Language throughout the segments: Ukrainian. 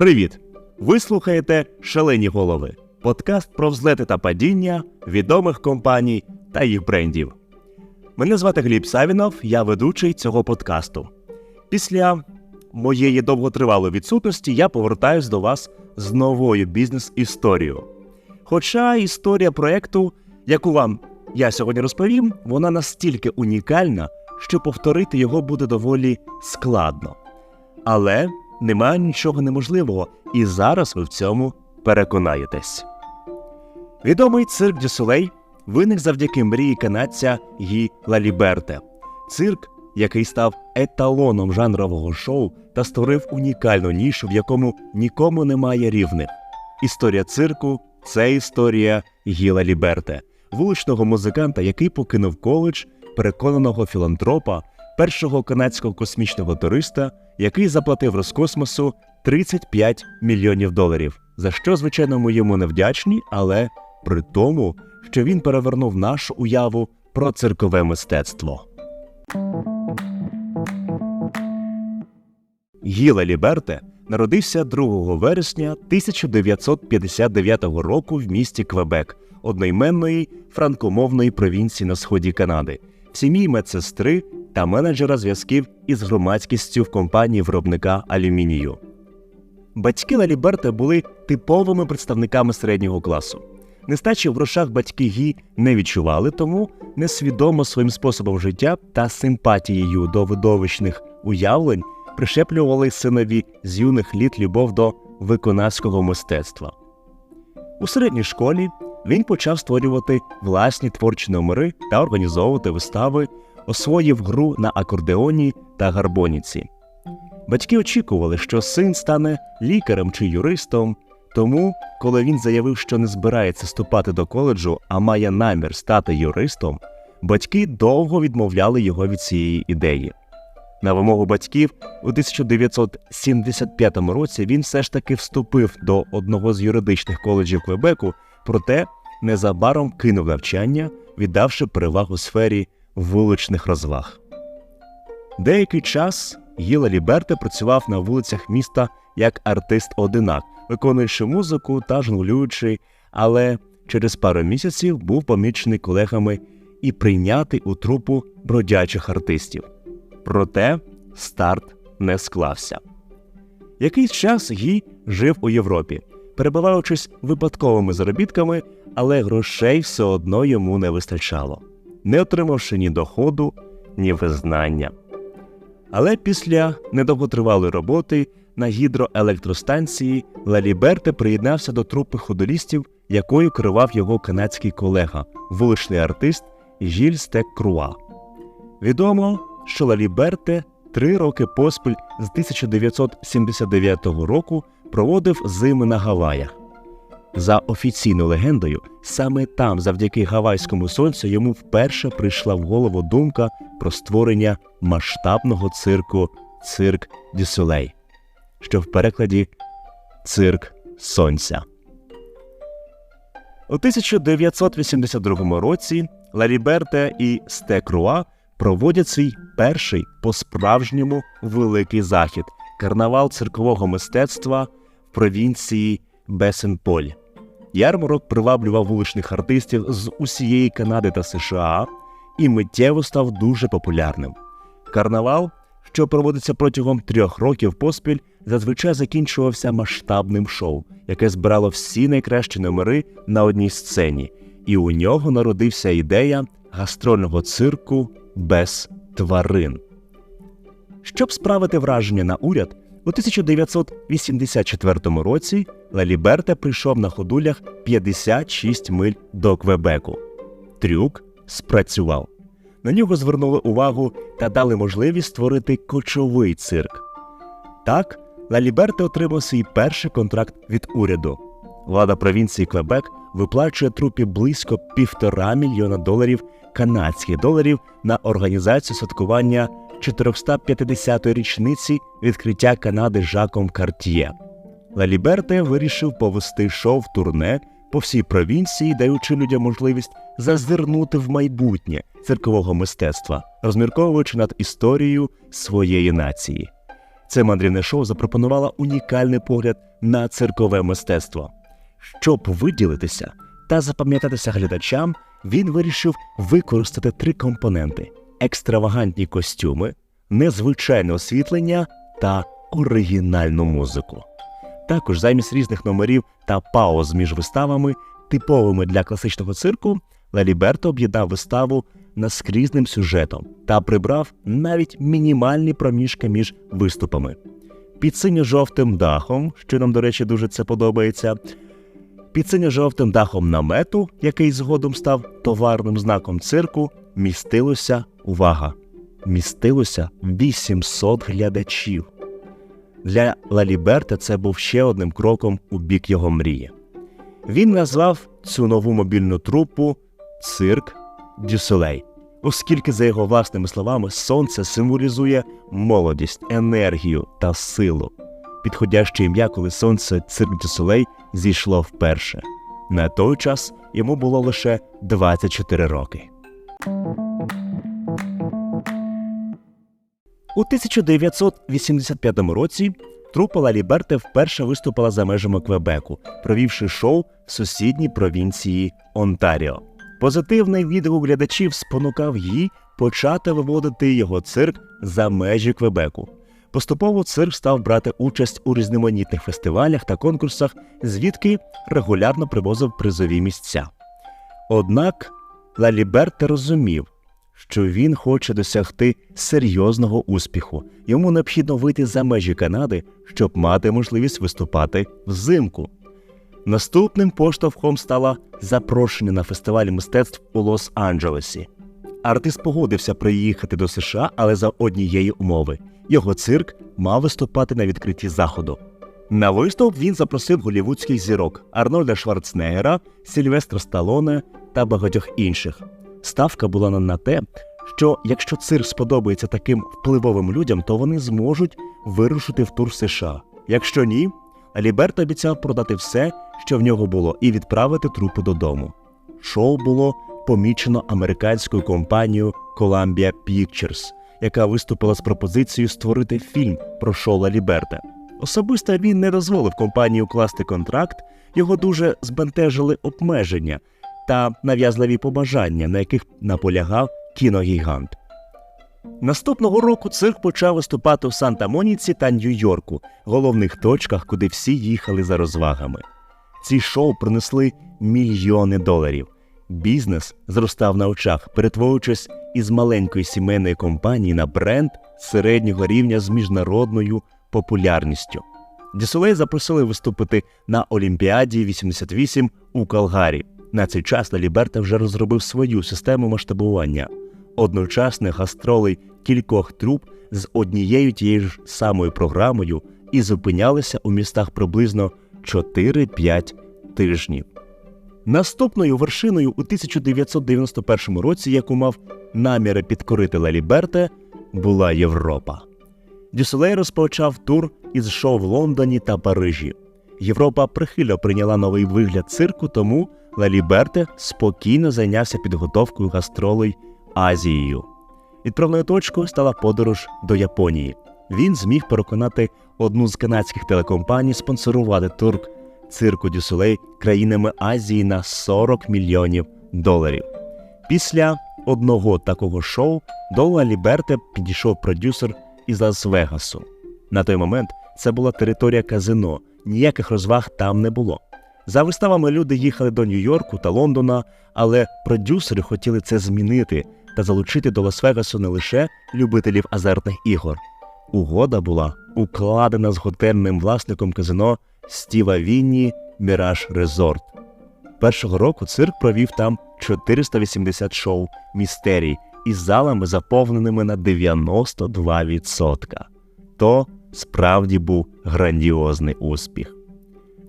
Привіт! Ви слухаєте Шалені голови, подкаст про взлети та падіння відомих компаній та їх брендів. Мене звати Гліб Савінов, я ведучий цього подкасту. Після моєї довготривалої відсутності я повертаюсь до вас з новою бізнес-історією. Хоча історія проекту, яку вам я сьогодні розповім, вона настільки унікальна, що повторити його буде доволі складно. Але немає нічого неможливого, і зараз ви в цьому переконаєтесь. Відомий цирк Дю Солей виник завдяки мрії канадця Гі Лаліберте. Цирк, який став еталоном жанрового шоу та створив унікальну нішу, в якому нікому немає рівних. Історія цирку це історія Гіла Ліберте, вуличного музиканта, який покинув коледж, переконаного філантропа, першого канадського космічного туриста, який заплатив Роскосмосу 35 мільйонів доларів, за що, звичайно, ми йому не вдячні, але при тому, що він перевернув нашу уяву про циркове мистецтво. Гіла Ліберте народився 2 вересня 1959 року в місті Квебек, одноіменної франкомовної провінції на сході Канади, в сім'ї медсестри та менеджера зв'язків із громадськістю в компанії виробника алюмінію. Батьки Лаліберте були типовими представниками середнього класу. Нестачі в грошах батьки Гі не відчували, тому несвідомо своїм способом життя та симпатією до видовищних уявлень пришеплювали синові з юних літ любов до виконавського мистецтва. У середній школі він почав створювати власні творчі номери та організовувати вистави, освоїв гру на акордеоні та гарбоніці. Батьки очікували, що син стане лікарем чи юристом, тому, коли він заявив, що не збирається вступати до коледжу, а має намір стати юристом, батьки довго відмовляли його від цієї ідеї. На вимогу батьків у 1975 році він все ж таки вступив до одного з юридичних коледжів Квебеку, проте незабаром кинув навчання, віддавши перевагу сфері вуличних розваг. Деякий час Гіла Ліберте працював на вулицях міста як артист-одинак, виконуючи музику та жонглюючи, але через пару місяців був помічений колегами і прийнятий у трупу бродячих артистів. Проте старт не склався. Якийсь час Гі жив у Європі, перебуваючись випадковими заробітками, але грошей все одно йому не вистачало, не отримавши ні доходу, ні визнання. Але після недовготривалої роботи на гідроелектростанції Лаліберте приєднався до трупи ходолістів, якою керував його канадський колега, вуличний артист Жіль Стек Круа. Відомо, що Лаліберте три роки поспіль з 1979 року проводив зими на Гаваях. За офіційною легендою, саме там, завдяки гавайському сонцю, йому вперше прийшла в голову думка про створення масштабного цирку Цирк Дюсолей, що в перекладі Цирк Сонця. У 1982 році Лаліберте і Стекруа проводять свій перший по-справжньому великий захід карнавал циркового мистецтва в провінції Бесенполь. Ярмарок приваблював вуличних артистів з усієї Канади та США і миттєво став дуже популярним. Карнавал, що проводиться протягом трьох років поспіль, зазвичай закінчувався масштабним шоу, яке збирало всі найкращі номери на одній сцені, і у нього народився ідея гастрольного цирку без тварин. Щоб справити враження на уряд, у 1984 році Лаліберте прийшов на ходулях 56 миль до Квебеку. Трюк спрацював. На нього звернули увагу та дали можливість створити кочовий цирк. Так, Лаліберте отримав свій перший контракт від уряду. Влада провінції Квебек виплачує трупі близько півтора мільйона доларів канадських доларів на організацію святкування 450-ї річниці відкриття Канади Жаком Карт'є. Лаліберте вирішив повести шоу в турне по всій провінції, даючи людям можливість зазирнути в майбутнє циркового мистецтва, розмірковуючи над історією своєї нації. Це мандрівне шоу запропонувало унікальний погляд на циркове мистецтво. Щоб виділитися та запам'ятатися глядачам, він вирішив використати три компоненти: екстравагантні костюми, незвичайне освітлення та оригінальну музику. Також замість різних номерів та пауз між виставами, типовими для класичного цирку, Лаліберто об'єднав виставу наскрізним сюжетом та прибрав навіть мінімальні проміжки між виступами. Під синьо-жовтим дахом, що нам, до речі, дуже це подобається, під синьо-жовтим дахом намету, який згодом став товарним знаком цирку, містилося увага! Містилося 800 глядачів. Для Лаліберта це був ще одним кроком у бік його мрії. Він назвав цю нову мобільну трупу Цирк Дюсолей, оскільки, за його власними словами, сонце символізує молодість, енергію та силу. Підходяще ім'я, коли сонце Цирк Дюсолей зійшло вперше. На той час йому було лише 24 роки. У 1985 році трупа Лаліберте вперше виступила за межами Квебеку, провівши шоу в сусідній провінції Онтаріо. Позитивний відгук глядачів спонукав її почати виводити його цирк за межі Квебеку. Поступово цирк став брати участь у різноманітних фестивалях та конкурсах, звідки регулярно привозив призові місця. Однак Лаліберте розумів, що він хоче досягти серйозного успіху. Йому необхідно вийти за межі Канади, щоб мати можливість виступати взимку. Наступним поштовхом стало запрошення на фестиваль мистецтв у Лос-Анджелесі. Артист погодився приїхати до США, але за однієї умови його цирк мав виступати на відкритті заходу. На виступ він запросив голівудських зірок Арнольда Шварценеггера, Сільвестра Сталоне та багатьох інших. Ставка була на те, що якщо цирк сподобається таким впливовим людям, то вони зможуть вирушити в тур США. Якщо ні, Аліберт обіцяв продати все, що в нього було, і відправити трупу додому. Шоу було помічено американською компанією Columbia Pictures, яка виступила з пропозицією створити фільм про шоу Лаліберта. Особисто він не дозволив компанії укласти контракт, його дуже збентежили обмеження та нав'язливі побажання, на яких наполягав кіногігант. Наступного року цирк почав виступати у Санта-Моніці та Нью-Йорку, головних точках, куди всі їхали за розвагами. Ці шоу принесли мільйони доларів. Бізнес зростав на очах, перетворюючись із маленької сімейної компанії на бренд середнього рівня з міжнародною популярністю. Дісолей запросили виступити на Олімпіаді 88 у Калгарі. На цей час Лаліберта вже розробив свою систему масштабування одночасних гастролей кількох труп з однією тією ж самою програмою і зупинялися у містах приблизно 4-5 тижнів. Наступною вершиною у 1991 році, яку мав наміри підкорити Лаліберте, була Європа. Дюсселей розпочав тур із шоу в Лондоні та Парижі. Європа прихильно прийняла новий вигляд цирку, тому Лаліберте спокійно зайнявся підготовкою гастролей Азією. Відправною точкою стала подорож до Японії. Він зміг переконати одну з канадських телекомпаній спонсорувати тур цирку Дюсулей країнами Азії на 40 мільйонів доларів. Після одного такого шоу до Лаліберте підійшов продюсер із Лас-Вегасу. На той момент це була територія казино, ніяких розваг там не було. За виставами люди їхали до Нью-Йорку та Лондона, але продюсери хотіли це змінити та залучити до Лас-Вегасу не лише любителів азартних ігор. Угода була укладена з готельним власником казино Стіва Вінні Міраж Резорт. Першого року цирк провів там 480 шоу містерій із залами, заповненими на 92%. То справді був грандіозний успіх.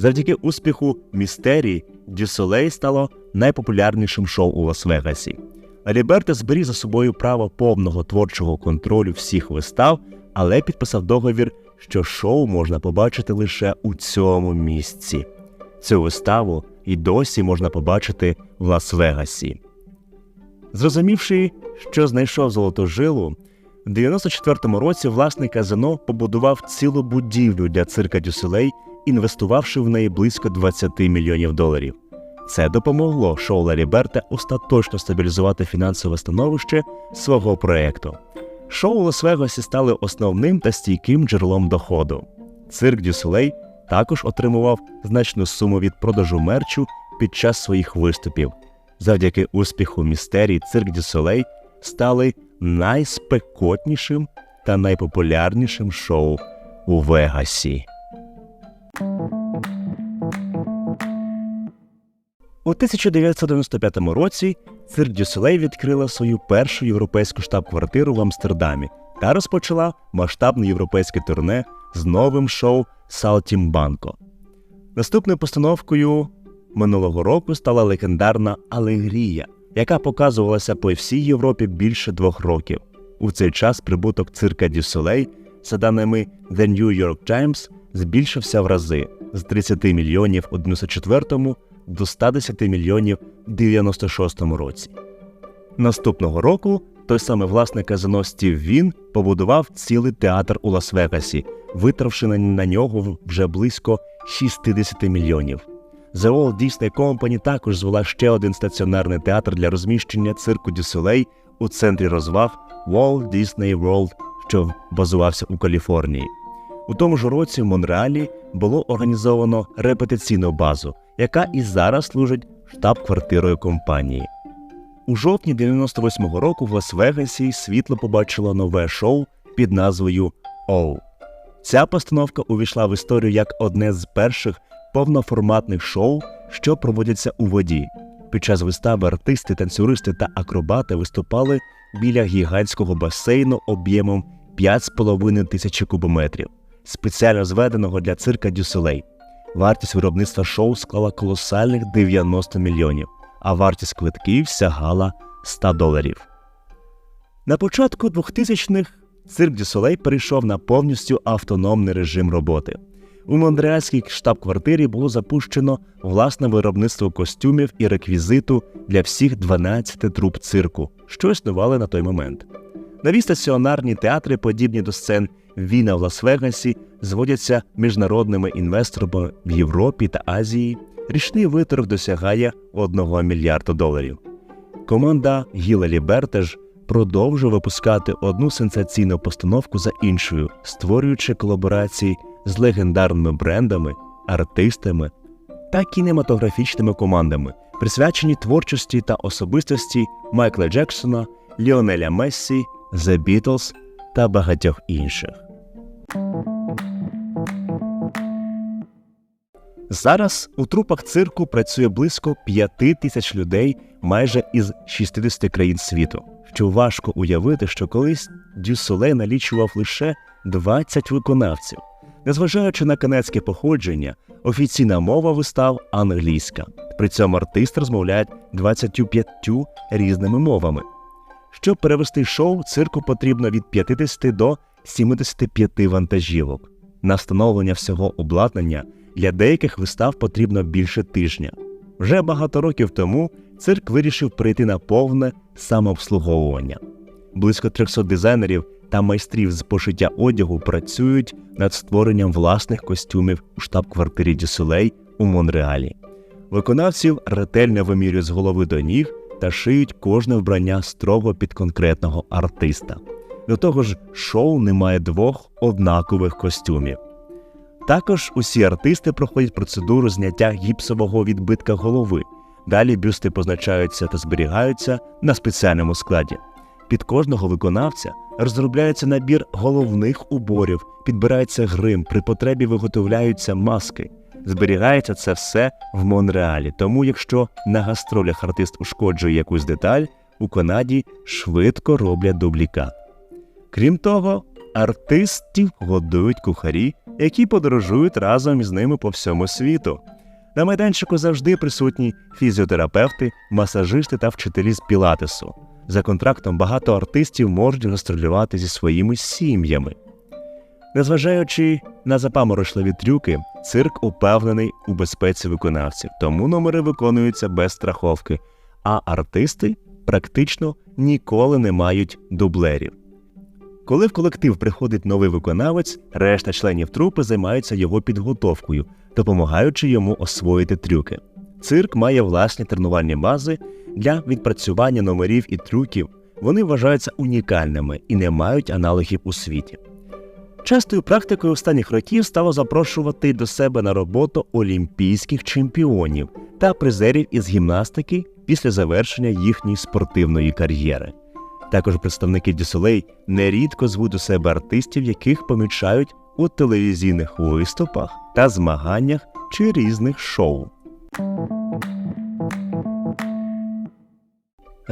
Завдяки успіху містерії Дюсолей стало найпопулярнішим шоу у Лас-Вегасі. Аліберте зберіг за собою право повного творчого контролю всіх вистав, але підписав договір, що шоу можна побачити лише у цьому місці. Цю виставу і досі можна побачити в Лас-Вегасі. Зрозумівши, що знайшов золоту жилу, В 94-му році власник казино побудував цілу будівлю для цирка Дюселей, інвестувавши в неї близько 20 мільйонів доларів. Це допомогло шоу Ларі Берта остаточно стабілізувати фінансове становище свого проекту. Шоу у Лас-Вегасі стали основним та стійким джерелом доходу. Цирк Дюселей також отримував значну суму від продажу мерчу під час своїх виступів. Завдяки успіху містерій цирк Дюселей стали найспекотнішим та найпопулярнішим шоу у Вегасі. У 1995 році цирк Дюселей відкрила свою першу європейську штаб-квартиру в Амстердамі та розпочала масштабне європейське турне з новим шоу Салтімбанко. Наступною постановкою минулого року стала легендарна Алегрія, яка показувалася по всій Європі більше двох років. У цей час прибуток цирка Дюселей, за даними The New York Times, збільшився в рази з 30 мільйонів у 94-му до 110 мільйонів у 96-му році. Наступного року той самий власник казино Стів Він побудував цілий театр у Лас-Вегасі, витравши на, нього вже близько 60 мільйонів. The Walt Disney Company також звела ще один стаціонарний театр для розміщення цирку Дюселей у центрі розваг Walt Disney World, що базувався у Каліфорнії. У тому ж році в Монреалі було організовано репетиційну базу, яка і зараз служить штаб-квартирою компанії. У жовтні 98-го року в Лас-Вегасі світло побачило нове шоу під назвою Оу. Ця постановка увійшла в історію як одне з перших повноформатних шоу, що проводяться у воді. Під час вистави артисти, танцюристи та акробати виступали біля гігантського басейну об'ємом 5,5 тисячі кубометрів, спеціально зведеного для цирка Дюселей. Вартість виробництва шоу склала колосальних 90 мільйонів, а вартість квитків сягала 100 доларів. На початку 2000-х цирк Дюсолей перейшов на повністю автономний режим роботи. У Монреальській штаб-квартирі було запущено власне виробництво костюмів і реквізиту для всіх 12 труб цирку, що існували на той момент. Нові стаціонарні театри, подібні до сцен Віна в Лас-Вегасі, зводяться міжнародними інвесторами в Європі та Азії. Річний виторг досягає 1 мільярда доларів. Команда Гіла Ліберта ж продовжує випускати одну сенсаційну постановку за іншою, створюючи колаборації з легендарними брендами, артистами та кінематографічними командами, присвячені творчості та особистості Майкла Джексона, Ліонеля Мессі, The Beatles та багатьох інших. Зараз у трупах цирку працює близько 5 тисяч людей майже із 60 країн світу. Що важко уявити, що колись Дюсолей налічував лише 20 виконавців. Незважаючи на канадське походження, офіційна мова вистав англійська. При цьому артист розмовляє 25 різними мовами. Щоб перевести шоу, цирку потрібно від 50 до 75 вантажівок. На встановлення всього обладнання для деяких вистав потрібно більше тижня. Вже багато років тому цирк вирішив прийти на повне самообслуговування. Близько 300 дизайнерів та майстрів з пошиття одягу працюють над створенням власних костюмів у штаб-квартирі Дюсулей у Монреалі. Виконавців ретельно вимірюють з голови до ніг та шиють кожне вбрання строго під конкретного артиста. До того ж, шоу не має двох однакових костюмів. Також усі артисти проходять процедуру зняття гіпсового відбитка голови. Далі бюсти позначаються та зберігаються на спеціальному складі. Під кожного виконавця розробляється набір головних уборів, підбирається грим, при потребі виготовляються маски. Зберігається це все в Монреалі. Тому, якщо на гастролях артист ушкоджує якусь деталь, у Канаді швидко роблять дублікат. Крім того, артистів годують кухарі, які подорожують разом із ними по всьому світу. На майданчику завжди присутні фізіотерапевти, масажисти та вчителі з пілатесу. За контрактом багато артистів можуть гастролювати зі своїми сім'ями. Незважаючи на запаморочливі трюки, цирк упевнений у безпеці виконавців, тому номери виконуються без страховки, а артисти практично ніколи не мають дублерів. Коли в колектив приходить новий виконавець, решта членів трупи займаються його підготовкою, допомагаючи йому освоїти трюки. Цирк має власні тренувальні бази для відпрацювання номерів і трюків. Вони вважаються унікальними і не мають аналогів у світі. Частою практикою останніх років стало запрошувати до себе на роботу олімпійських чемпіонів та призерів із гімнастики після завершення їхньої спортивної кар'єри. Також представники Дюсолей нерідко звуть до себе артистів, яких помічають у телевізійних виступах та змаганнях чи різних шоу.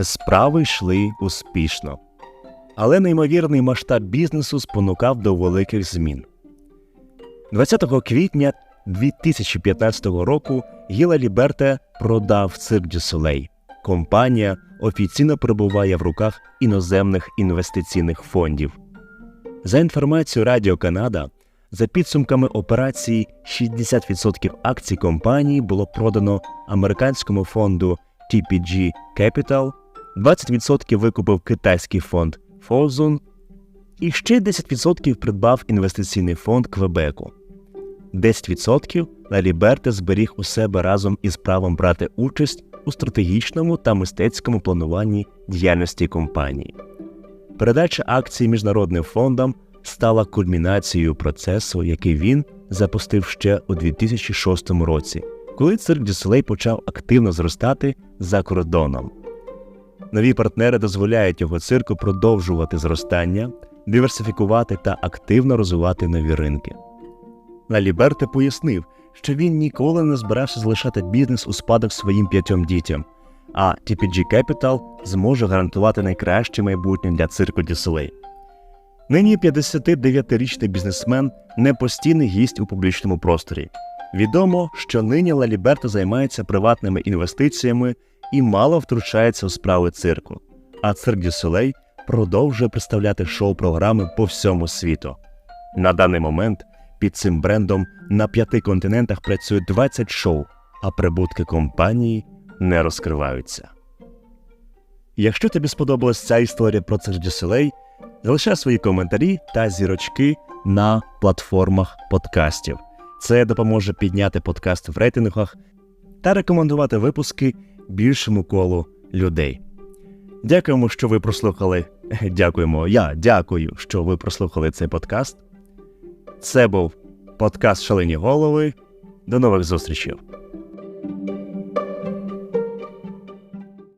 Справи йшли успішно. Але неймовірний масштаб бізнесу спонукав до великих змін. 20 квітня 2015 року Гіла Ліберте продав цирк Дю Солей. Компанія офіційно перебуває в руках іноземних інвестиційних фондів. За інформацією Радіо Канада, за підсумками операції 60% акцій компанії було продано американському фонду TPG Capital, 20% викупив китайський фонд Фозун і ще 10% придбав інвестиційний фонд Квебеку. 10% на Ліберте зберіг у себе разом із правом брати участь у стратегічному та мистецькому плануванні діяльності компанії. Передача акцій міжнародним фондам стала кульмінацією процесу, який він запустив ще у 2006 році, коли цирк Дюселей почав активно зростати за кордоном. Нові партнери дозволяють його цирку продовжувати зростання, диверсифікувати та активно розвивати нові ринки. Лаліберте пояснив, що він ніколи не збирався залишати бізнес у спадок своїм п'ятьом дітям, а TPG Capital зможе гарантувати найкраще майбутнє для цирку Дюселей. Нині 59-річний бізнесмен не постійний гість у публічному просторі. Відомо, що нині Лаліберто займається приватними інвестиціями і мало втручається у справи цирку, а цирк Дюселей продовжує представляти шоу-програми по всьому світу. На даний момент під цим брендом на п'яти континентах працює 20 шоу, а прибутки компанії не розкриваються. Якщо тобі сподобалась ця історія про цирк Дюселей, залишай свої коментарі та зірочки на платформах подкастів. Це допоможе підняти подкаст в рейтингах та рекомендувати випуски більшому колу людей. Дякуємо, що ви прослухали. Дякуємо. Я дякую, що ви прослухали цей подкаст. Це був подкаст Шалені голови. До нових зустрічей.